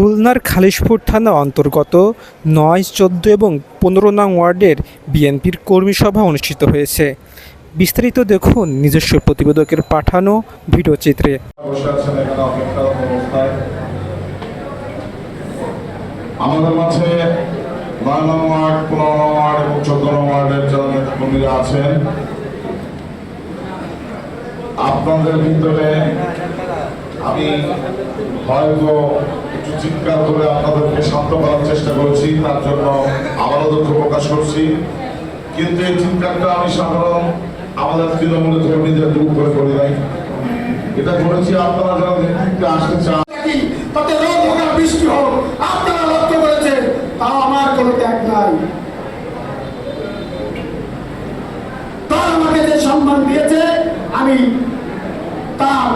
খুলনার খালিশপুর থানা অন্তর্গত নয়, চোদ্দ এবং পনেরো নং ওয়ার্ডের বিএনপির কর্মী সভা অনুষ্ঠিত হয়েছে। বিস্তারিত দেখুন নিজস্ব প্রতিবেদকের পাঠানো ভিডিও চিত্রে। আমাদের মাঝে নয় নং ওয়ার্ড, পনেরো ওয়ার্ড এবং চোদ্দ নং ওয়ার্ডের যারা নেতাকর্মীরা আছেন, আপনাদের ভিতরে আমি হয়তো একটু চিৎকার করে আপনাদেরকে শান্ত করার চেষ্টা করেছি, তার জন্য আবারও দুঃখ প্রকাশ করছি। কিন্তু এই চিৎকারটা আমি সাধারণ আমাদের তৃণমূলের কর্মীদের দূর করে করি নাই। এটা করেছি আপনারা যারা নেতৃত্বে আসতে চান। তাতে বৃষ্টি হোক, আপনারা লক্ষ্য করেছেন, তাও আমার কোনো ত্যাগ নাই। তার আমাকে যে সম্মান দিয়েছে, আমি তার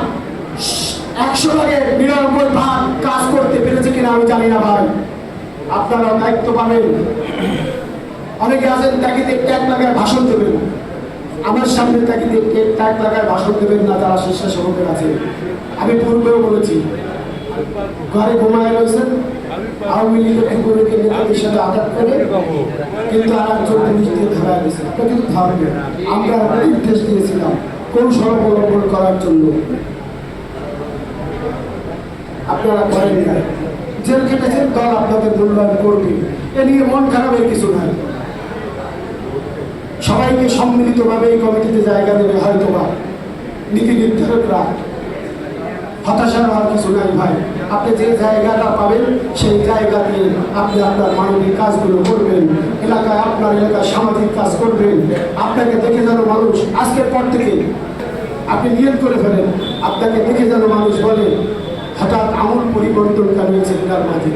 একশো ভাগে নিরানব্বই ভাগ কাজ করতে পেরেছে কিনা আমি জানি না ভাই। আপনারা দায়িত্ব পাবেন অনেকে আছেন তাকিতে ট্যাগ লাগায় ভাষণ দেবেন। আমার সামনে তাকিতে ট্যাগ লাগায় ভাষণ দেবেন না যারা স্বেচ্ছাসেবকের আছে। আমি পূর্বেও বলেছি, ঘরে ঘুমায় রয়েছেন, আওয়ামী লীগের কুকুরকে নেতাদের সাথে আঘাত করে, কিন্তু আর একজন পুলিশ দিয়ে ধরা গেছে কিন্তু ধরবেন আমরা নির্দেশ দিয়েছিলাম কৌশল অবলম্বন করার জন্য। আপনারা করেন না। জেল কেটেছেন দল আপনাদের মূল্যায়ন করবে। এ নিয়ে মন খারাপের কিছু নাই। সবাইকে সম্মিলিতভাবে এই কমিটিতে জায়গা দেবে হয়তো বা নীতি নির্ধারকরা হতাশার আর কিছু নাই ভাই। আপনি যে জায়গাটা পাবেন, সেই জায়গাতে আপনি আপনার মানবিক কাজগুলো করবেন। এলাকায় আপনার এলাকায় সামাজিক কাজ করবেন। আপনাকে দেখে যেন মানুষ আজকের পর থেকে আপনি নিয়ত করে ফেলেন। আপনাকে দেখে যেন মানুষ বলে পরিবর্তন কানিয়েছে তার মাঝে।